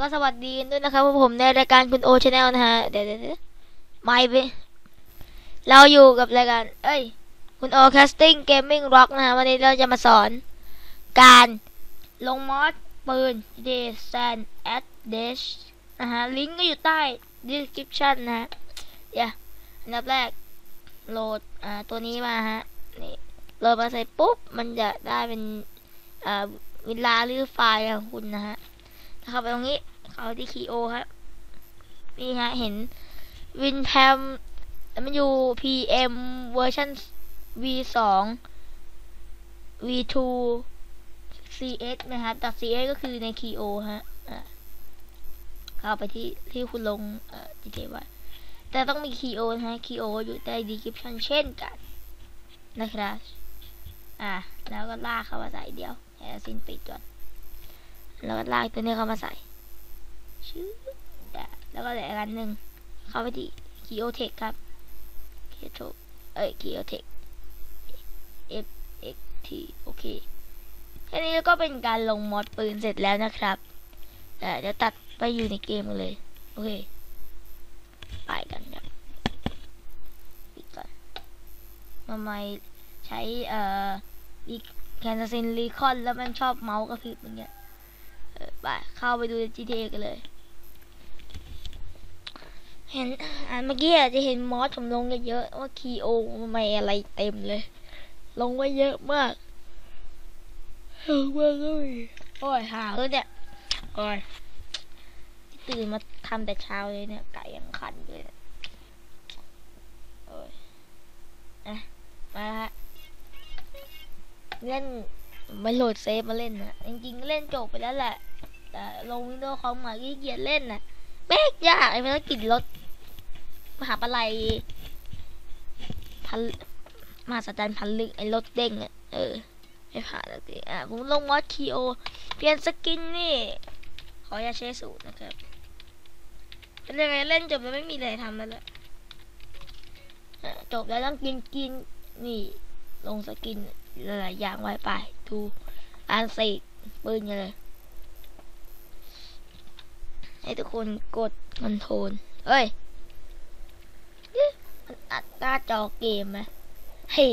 ก็สวัสดีด้วยนะครับผมในรายการคุณโอชาแนลนะฮะ เดี๋ยวเดี๋ยวไม่ไปเราอยู่กับรายการ เอ้ย คุณโอแคสติ้งเกมมิ่งร็อกนะฮะ วันนี้เราจะมาสอน การลงมอดปืน d s a n at dash นะฮะ ลิงก์ก็อยู่ใต้ description นะฮะเดี๋ยวอันดับแรก โหลด อ่า ตัวนี้มาฮะ นี่โหลดมาใส่ปุ๊บ มันจะได้เป็น อ่าเวลาหรือไฟล์ของคุณนะฮะ เข้าไปตรงนี้ เข้าที่คีโอครับ นี่ฮะ เห็น WinPam มันอยู่ PM เวอร์ชัน V2 V2 CS นะครับแต่ CS ก็คือใน K.O ฮะเข้าไปที่ที่คุณลง เอ่อ GTA ไว้แต่ต้องมี K.O นะฮะ K.O อยู่ใต้ description เช่นกัน นะครับ อะ แล้วก็ลากเข้ามาใส่เดียวแค่สิ้นปิดก่อน แล้วก็ลากตัวนี้เข้ามาใส่ชื่อแล้วก็เหลืออีกอันหนึ่งเข้าไปที่ Geotech ครับ Geotech เอ้ย Geotech F X T โอเคแค่นี้ก็เป็นการลงมอดปืนเสร็จแล้วนะครับแต่เดี๋ยวตัดไปอยู่ในเกมกันเลย โอเค ไปกันครับปิดก่อนทำไมใช้เอ่อแคนซินรีคอนแล้วมันชอบเมาส์กระพริบอย่างเงี้ย ไปเข้าไปดู GTA กันเลย เห็นอ่านเมื่อกี้อาจจะเห็นมอสผมลงเยอะๆว่าคีโอไม่อะไรเต็มเลย ลงไว้เยอะมากเยอะมากเลยโอ้ยหาเลยเนี่ยโอ้ยตื่นมาทำแต่เช้าเลยเนี่ยไก่ยังขันเลยโอ้ยอะมาฮะเล่น ไม่โหลดเซฟมาเล่นนะจริงๆเล่นจบไปแล้วแหละ แต่ลงวินโดว์คอมมาขี้เกียจเล่นนะแม่งยากไอ้ภารกิจรถมหาปลัยพันมหาสจรรย์พันลึกไอ้รถเด้งอะเออไม่ผ่านแล้วสิอะผมลงมอสคีโอ เปลี่ยนสกินนี่ ขออย่าใช้สูตรนะครับ เป็นยังไงเล่นจบแล้วไม่มีอะไรทำแล้วแหละจบแล้วต้องกินกินนี่ ลงสกิน หลายอย่างไว้ไปดูการใส่ปืนเลย ให้ทุกคนกดคอนโทรลเอ้ยนี่มันอัดหน้าจอเกมไหมเฮ้ย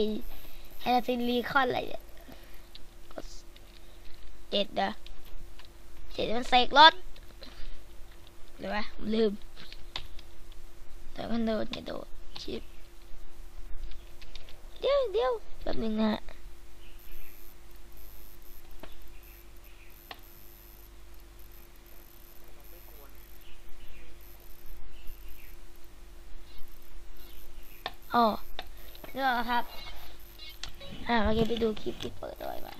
แฮนซินรีคอนอะไรเนี่ยกดเจ็ดเด้อเจ็ดมันเสกรถเดี๋ยววะลืมแต่มันโดนกระโดดชิปเดี๋ยวเดี๋ยวแป๊บนึงนะ อ๋อเรื่องครับ อ่าเมื่อกี้ไปดูคลิปที่เปิดด้วยมา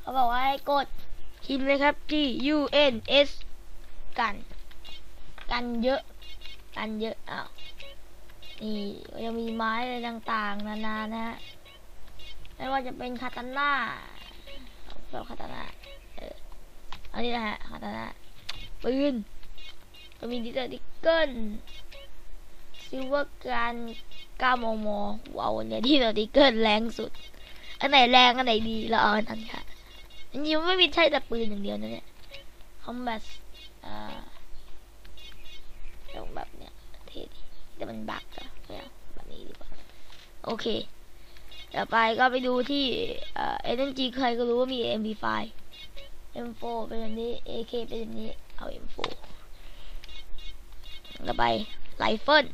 เขาบอกว่าให้กดพิมเลยครับที่ U N S กัน กันเยอะ กันเยอะอ้าวนี่ยังมีไม้อะไรต่างๆ นานานะฮะไม่ว่าจะเป็นคาตาน่าแบบคาตาน่าเอออันนี้นะฮะคาตาน่าปืนก็มีดิจิตอลดิเกิลซิลเวอร์กัน 9โมโมว้าวเนี่ยที่สติกเกิร์แรงสุด อันไหนแรงอันไหนดีเราเอาอันนั้นค่ะจริงๆไม่มีใช่แต่ปืนอย่างเดียวนะเนี่ยคอมแบทอ่าตรงแบบเนี้ยเท่ดีแต่มันบักอะแบบนี้ดีกว่าโอเคต่อไปก็ไปดูที่เอเจนจีใครก็รู้ว่ามี MP5 M4 เป็นแบบนี้ AK เป็นแบบนี้ เอา M4 ต่อไปไลเฟิล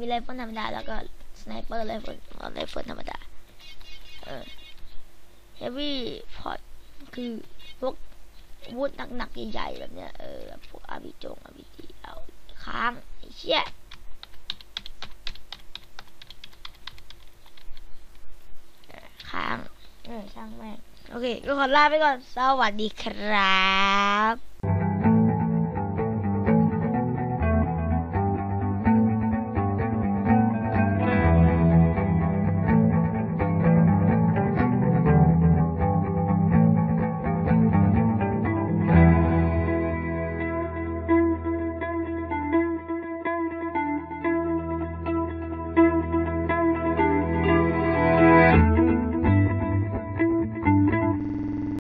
มีไรเฟิลธรรมดาแล้วก็สไนเปอร์ไรเฟิลเอาไรเฟิลธรรมดา เออ Heavy Pot คือพวกวุธหนักๆใหญ่ๆแบบเนี้ยเออพวกอาบิจงอาบิจีเอาค้างไอ้เชี่ยค้างเออช่างแม่งโอเคก็ขอลาไปก่อน สวัสดีครับ